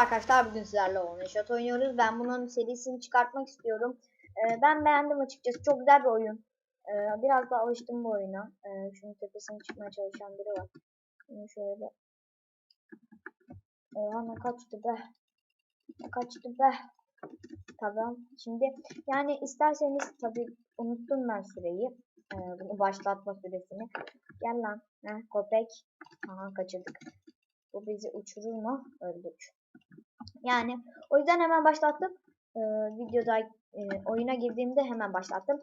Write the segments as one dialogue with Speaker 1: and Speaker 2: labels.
Speaker 1: Arkadaşlar bugün sizlerle One oynuyoruz. Ben bunun serisini çıkartmak istiyorum. Ee, ben beğendim açıkçası. Çok güzel bir oyun. Ee, biraz da alıştım bu oyuna. Ee, şunun tepesine çıkmaya çalışan biri var. Bunu şöyle. Oha ne kaçtı be. Kaçtı be. Tamam. Şimdi yani isterseniz tabi unuttum ben süreyi. Ee, bunu başlatma süresini. Gel lan. Heh, köpek. Aha kaçırdık. Bu bizi uçurur mu? Öldük. Yani o yüzden hemen başlattım. Ee, videoda e, oyuna girdiğimde hemen başlattım.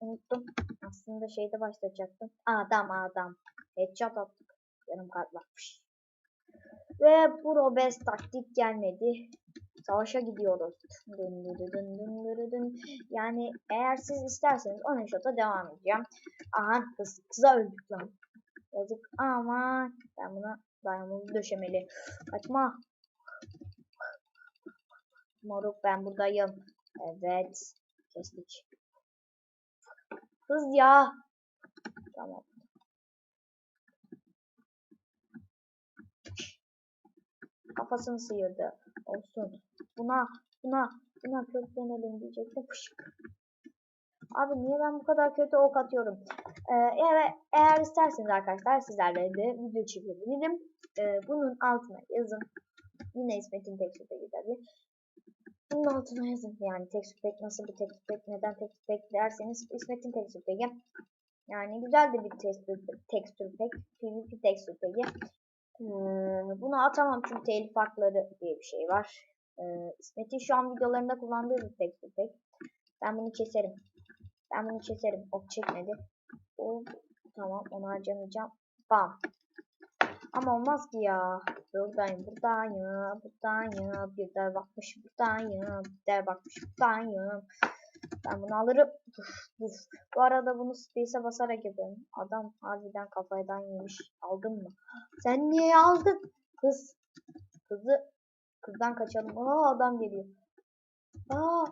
Speaker 1: Unuttum. Aslında şeyde başlatacaktım. Adam adam. Headshot attık. Yarım kalpler. Ve pro best taktik gelmedi. Savaşa gidiyoruz. Dın dın dın dın dın. Yani eğer siz isterseniz onun shot'a devam edeceğim. Aha kız, kıza öldük lan. Yazık ama ben buna dayanımlı döşemeli. Kaçma. Moruk ben buradayım. Evet. Kestik. Hız ya. Tamam. Kafasını sıyırdı. Olsun. Buna, buna, buna köklenelim diyecektim. Abi niye ben bu kadar kötü ok atıyorum? Ee, evet, eğer isterseniz arkadaşlar sizlerle de video çekebilirim. Ee, bunun altına yazın. Yine İsmet'in tekstü tabii. Bunun altına yazın. Yani tekstür pack nasıl bir tekstür pack, neden tekstür pack derseniz İsmet'in pack'i. Yani güzel de bir tekstür, tekstür pack. PvP pack'i. Ee, bunu atamam çünkü telif hakları diye bir şey var. Ee, İsmet'in şu an videolarında kullandığı bir pack. Ben bunu keserim. Ben bunu keserim. Ok çekmedi. O, tamam onu harcamayacağım. Bam. Ama olmaz ki ya. Buradayım, buradayım, buradayım. Bir der bakmış buradayım. Bir der bakmış buradayım. Ben bunu alırım. Uf, uf. Bu arada bunu space'e basarak yapıyorum. Adam harbiden kafadan yemiş. Aldın mı? Sen niye aldın? Kız. Kızı. Kızdan kaçalım. Aa adam geliyor. Aa.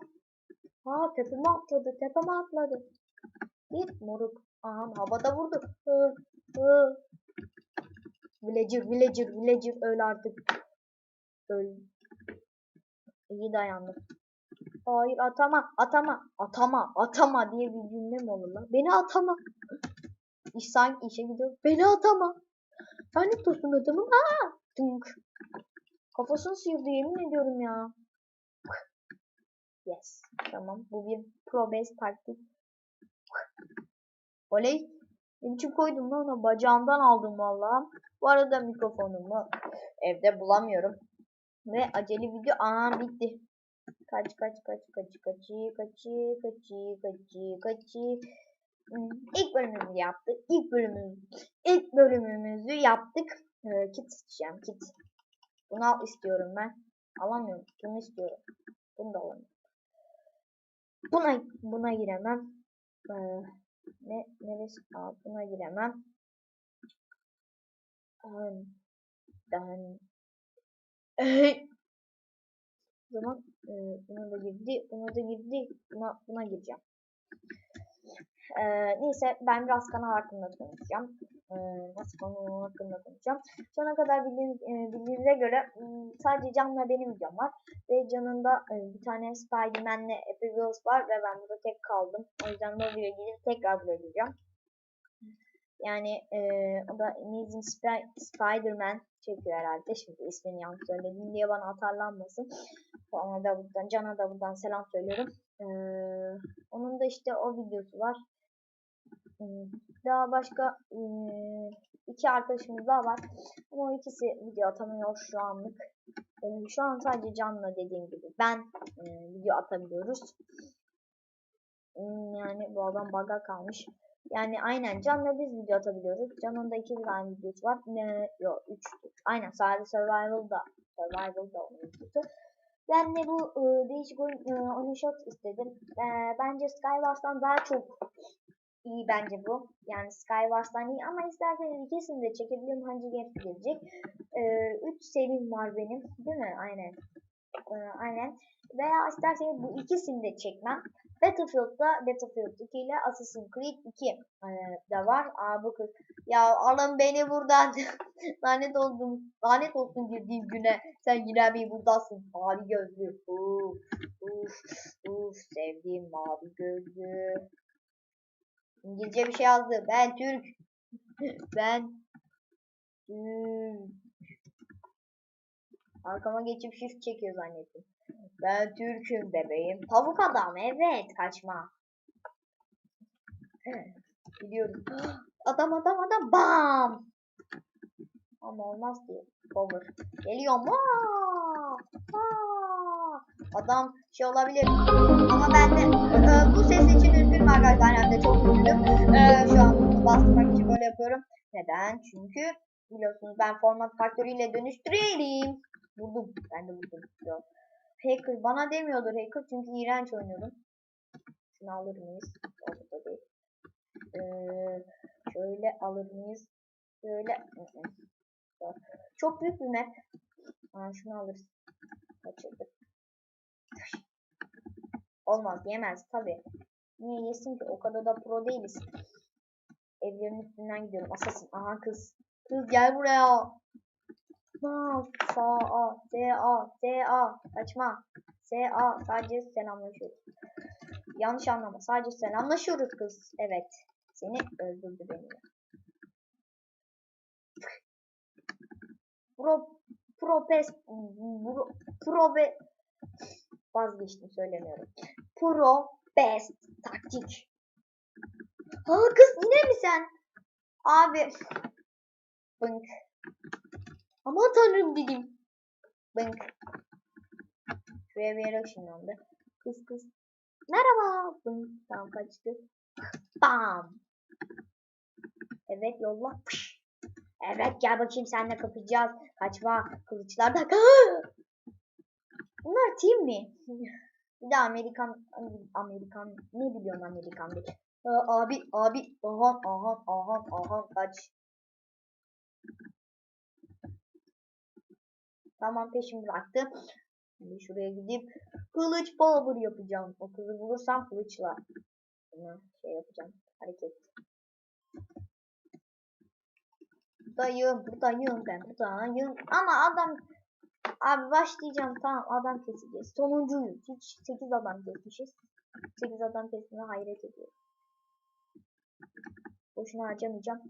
Speaker 1: Aa tepeme atladı. Tepeme atladı. Git moruk. Aha havada vurdu. Hı, hı. Villager, villager, villager öl artık. Öl. İyi dayandı. Hayır atama, atama, atama, atama diye bir cümle mi olur lan? Beni atama. İş sanki işe gidiyor. Beni atama. Lanet olsun adamın. Aa! Dünk. Kafasını sıyırdı yemin ediyorum ya. Yes. Tamam. Bu bir pro base taktik. Oley. Ne biçim koydum lan ona. Bacağımdan aldım valla. Bu arada mikrofonumu evde bulamıyorum. Ve acele video. Aa bitti. Kaç kaç kaç kaç kaçı kaçı kaçı kaçı kaçı. Hmm, İlk bölümümüzü yaptık. İlk bölümümüz ilk bölümümüzü yaptık. Ee, kit isteyeceğim kit. Bunu al istiyorum ben. Alamıyorum. Bunu istiyorum. Bunu da alamıyorum. Buna buna giremem. Ee, ne neresi? Aa, buna giremem. Dan zaman e, buna da girdi, buna da girdi, buna, buna gireceğim. E, neyse ben biraz kanal hakkında konuşacağım. E, nasıl kanal hakkında konuşacağım. Sona kadar bildiğiniz, e, bildiğinize göre m, sadece Can'la benim videom var. Ve Can'ın da e, bir tane Spider-Man'le Happy Wheels var ve ben burada tek kaldım. O yüzden bu videoya gidip tekrar buraya gireceğim. Yani e, o da Amazing Sp Spider-Man çekiyor herhalde. Şimdi ismini yanlış söyledim diye bana atarlanmasın. Ona da buradan, Can'a da buradan selam söylüyorum. Ee, onun da işte o videosu var. Hmm, Daha başka hmm, iki arkadaşımız daha var. Ama o ikisi video atamıyor şu anlık. Ee, şu an sadece Can'la dediğim gibi ben e, video atabiliyoruz. Hmm, Yani bu adam bug'a kalmış. Yani aynen Can'la biz video atabiliyoruz. Can'ın da iki tane videosu var. Ne, yok üç. Aynen sadece Survival'da. Survival'da onun videosu. Ben de bu e, değişik oyun, e, oyun shot istedim. E, bence Skywars'tan daha çok iyi bence bu. Yani Skywars'tan iyi ama isterseniz ikisini de çekebilirim. Hangi Games gelecek. 3 serim var benim. Değil mi? Aynen. E, aynen. Veya isterseniz bu ikisini de çekmem. Battlefield'da Battlefield 2 ile Assassin's Creed 2 e, de var. Aa bu kız. Ya alın beni buradan. lanet oldum. Lanet olsun girdiğim güne. Sen yine bir buradasın. Mavi gözlü. Uf, uf, uf. Sevdiğim mavi gözlü. İngilizce bir şey yazdı. Ben Türk. ben Türk. Arkama geçip shift çekiyor zannettim. Ben Türk'üm bebeğim. Tavuk adam evet kaçma. Gidiyoruz. Adam adam adam bam. Ama olmaz ki. Power. Geliyorum. Aa! Aa! Adam şey olabilir. Ama ben de e, bu ses için üzgünüm arkadaşlar. Hem de çok üzgünüm. E, şu an bunu bastırmak için böyle yapıyorum. Neden? Çünkü biliyorsunuz ben format faktörüyle dönüştüreyim. Vurdum. Ben de vurdum. Yok. Hacker bana demiyordur hacker çünkü iğrenç oynuyorum. Şunu alır mıyız? Orada değil. Ee, şöyle alır mıyız? Şöyle. Çok büyük bir map. Aa, şunu alırız. Kaçırdık. Olmaz yemez tabi. Niye yesin ki? O kadar da pro değiliz. Evlerin üstünden gidiyorum. Asasın. Aha kız. Kız gel buraya. Sağ, sağ, A, S, A, S, A, kaçma. S, A, sadece selamlaşıyoruz. Yanlış anlama, sadece selamlaşıyoruz kız. Evet, seni öldürdü beni. Pro, pro, pes, pro, pro, vazgeçtim söylemiyorum. Pro, best, taktik. Ha kız yine mi sen? Abi. Bınk. Aman tanrım dedim. Bınk. Şuraya bir yere ışınlandı. Kız kız. Merhaba. Bınk. Tamam kaçtı. Bam. Evet yolla. Evet gel bakayım seninle kapacağız. Kaçma. Kılıçlar da. Bunlar team mi? Bir de Amerikan Amerikan ne biliyorsun Amerikan bir. Abi abi ahan ahan ahan ahan kaç. Tamam peşimi bıraktı. Şimdi şuraya gidip kılıç power yapacağım. O kızı bulursam kılıçla. Bunu şey yapacağım. Hareket. Buradayım, buradayım ben buradayım. Ama adam abi başlayacağım tamam adam keseceğiz. Sonuncuyuz. Hiç 8 adam kesmişiz. 8 adam kesmeye hayret ediyorum. Boşuna harcamayacağım.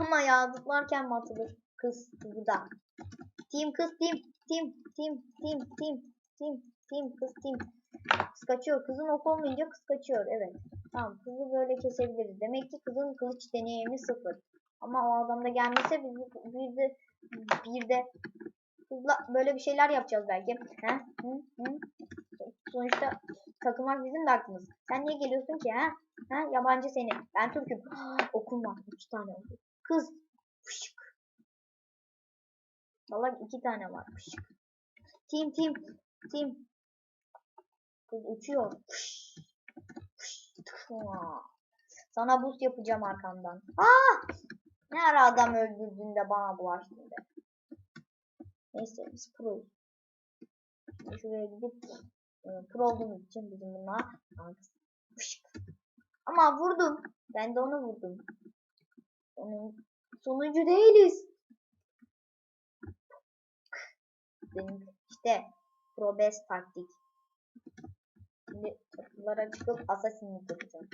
Speaker 1: Ama ya zıplarken mi atılır? Kız burada. Team kız team. Team team team team team team kız team. Kız kaçıyor. Kızın ok olmayınca kız kaçıyor. Evet. Tamam kızı böyle kesebiliriz. Demek ki kızın kılıç deneyimi sıfır. Ama o adam da gelmese biz bir de bir de böyle bir şeyler yapacağız belki. He? Hı? Hı? Sonuçta takılmak bizim de hakkımız. Sen niye geliyorsun ki ha? Ha? Yabancı seni. Ben Türk'üm. Okum var. Üç tane oldu. Kız. Fışık. Valla iki tane var. Fışık. Team team. Team. Kız uçuyor. Fış. Fış. Sana boost yapacağım arkamdan. Aa! Ne ara adam öldürdüğünde bana bulaştın be. Neyse biz pro. Şimdi şuraya gidip e, pro olduğumuz için bizim bunlar. Ama vurdum. Ben de onu vurdum. Onun sonucu değiliz. Benim işte pro best taktik. Şimdi kapılara çıkıp assassinlik yapacağım.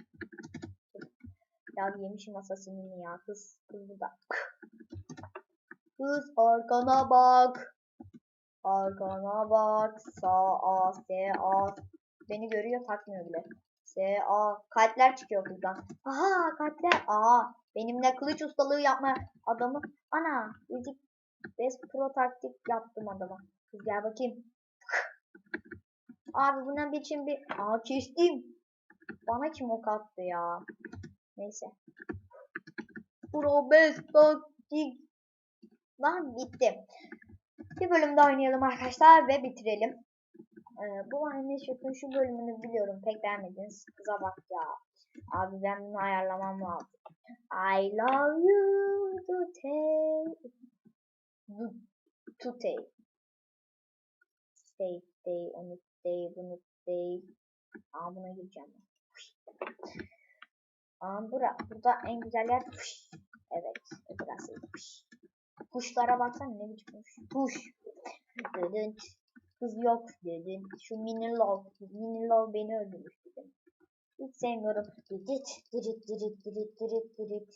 Speaker 1: Ya yemişim assassinini ya. Kız, kız burada. Kız arkana bak. Arkana bak. Sağ A, S, A. Beni görüyor takmıyor bile. S, A. Kalpler çıkıyor kızdan. Aha kalpler. Aha. Benimle kılıç ustalığı yapma adamı. Ana. Ezik. Best pro taktik yaptım adama. Kız gel bakayım. Abi buna biçim bir... Aa kestim. Bana kim ok attı ya. Neyse. Pro best taktik. Lan bitti. Bir bölüm daha oynayalım arkadaşlar ve bitirelim. Ee, bu şutun şu bölümünü biliyorum. Pek beğenmediniz. Kıza bak ya. Abi ben bunu ayarlamam lazım. I love you to take. To take. Stay, stay, onu stay, bunu stay. Aa buna gireceğim. Aa bura. Burada en güzel yer. Fış. Evet. Burası. Fış. Kuşlara baksana ne biçim kuş. Kuş. Dedin. Kız yok dedin. Şu mini lol. Mini lol beni öldürmüş dedim. Hiç sevmiyorum. Dirit, dirit, dirit, dirit, dirit, dirit.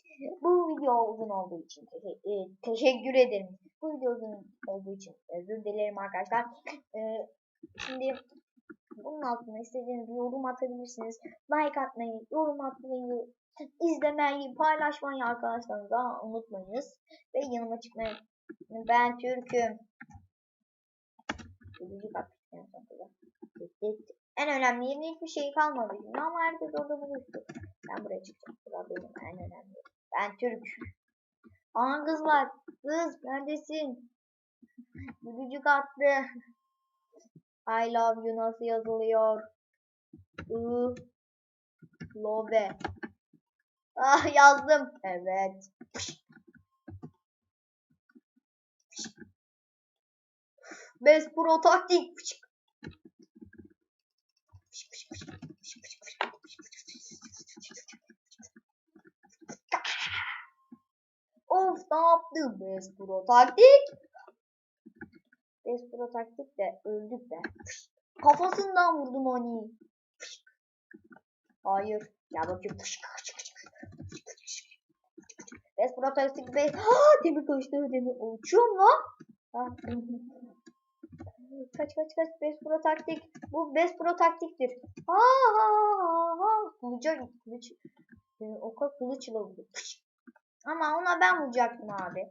Speaker 1: Bu video uzun olduğu için te- e, teşekkür ederim. Bu video uzun olduğu için özür dilerim arkadaşlar. Ee, şimdi bunun altına istediğiniz bir yorum atabilirsiniz. Like atmayı, yorum atmayı, izlemeyi, paylaşmayı arkadaşlarınıza unutmayınız. Ve yanıma çıkmayı. Ben Türk'üm. En önemli yerin hiçbir şey kalmadı. Ama herkes orada buluştu. Ben buraya çıkacağım. Burası benim en önemli. Ben Türk. Aa kız var. Kız neredesin? Gülücük attı. I love you nasıl yazılıyor? I love. Ah yazdım. Evet. Best Pro taktik. Of ne yaptı Best Pro taktik? Best Pro taktik de öldük de. Kafasından vurdum onu. Hayır. Ya bakayım. Best Pro taktik be. Ha demir koştu demir. Uçuyorum lan. Ha. kaç kaç kaç Best Pro taktik. Bu Best Pro taktiktir. Ha ha ha ha. Kılıca kılıç. Ee, oka kılıçla. Ama ona ben vuracaktım abi.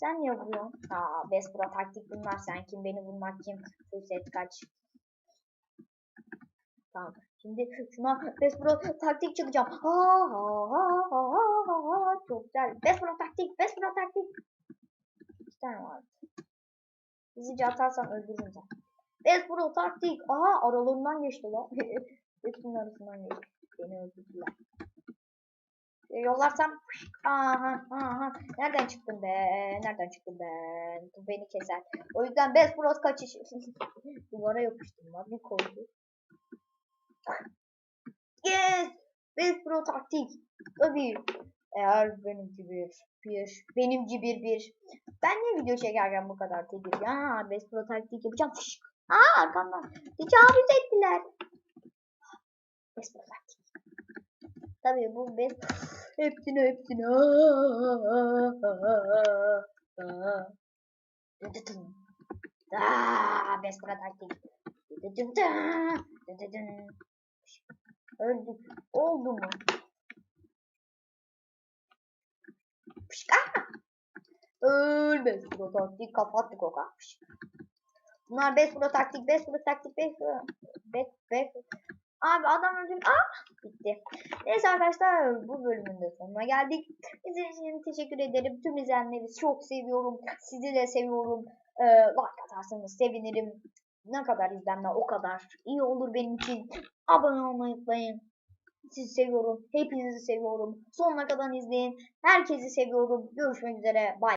Speaker 1: Sen niye vuruyorsun? Aa Best Pro taktik bunlar. Sen kim beni vurmak kim? Set kaç. Tamam. Şimdi şuna Best Pro taktik çıkacağım. Ha ha ha ha ha ha. Çok güzel. Best Pro taktik. Best Pro taktik. İki tane var. Hızlıca atarsam öldürürüm sen. Best Pro taktik. Aha aralarından geçti lan. Hepsinin arasından geçti. Beni öldürdüler. E, yollarsam aha aha. Nereden çıktın be? Nereden çıktın be? Bu beni keser. O yüzden Best Bros kaçış. Duvara yapıştım lan bir koydu yes! Best Pro taktik. Tabii. Eğer benimki bir bir benimki bir bir. Ben ne video çekerken bu kadar tedir ya Best Pro taktik yapacağım. Fışk. aa arkamdan. Tecavüz ettiler. Best Pro taktik. Tabii bu bez hepsini hepsini. Aa, bez para taktik. Öldük. Oldu mu? Pışka. Öl bez pro taktik kapattık o kadar. Bunlar bez pro taktik, bez pro taktik, bez pro. Bez, bez. Abi adam öldüm. Ah bitti. Neyse arkadaşlar bu bölümün de sonuna geldik. İzlediğiniz için teşekkür ederim. Tüm izleyenleri çok seviyorum. Sizi de seviyorum. Ee, like atarsanız sevinirim. Ne kadar izlenme o kadar iyi olur benim için. Abone olmayı unutmayın. Sizi seviyorum. Hepinizi seviyorum. Sonuna kadar izleyin. Herkesi seviyorum. Görüşmek üzere. Bye.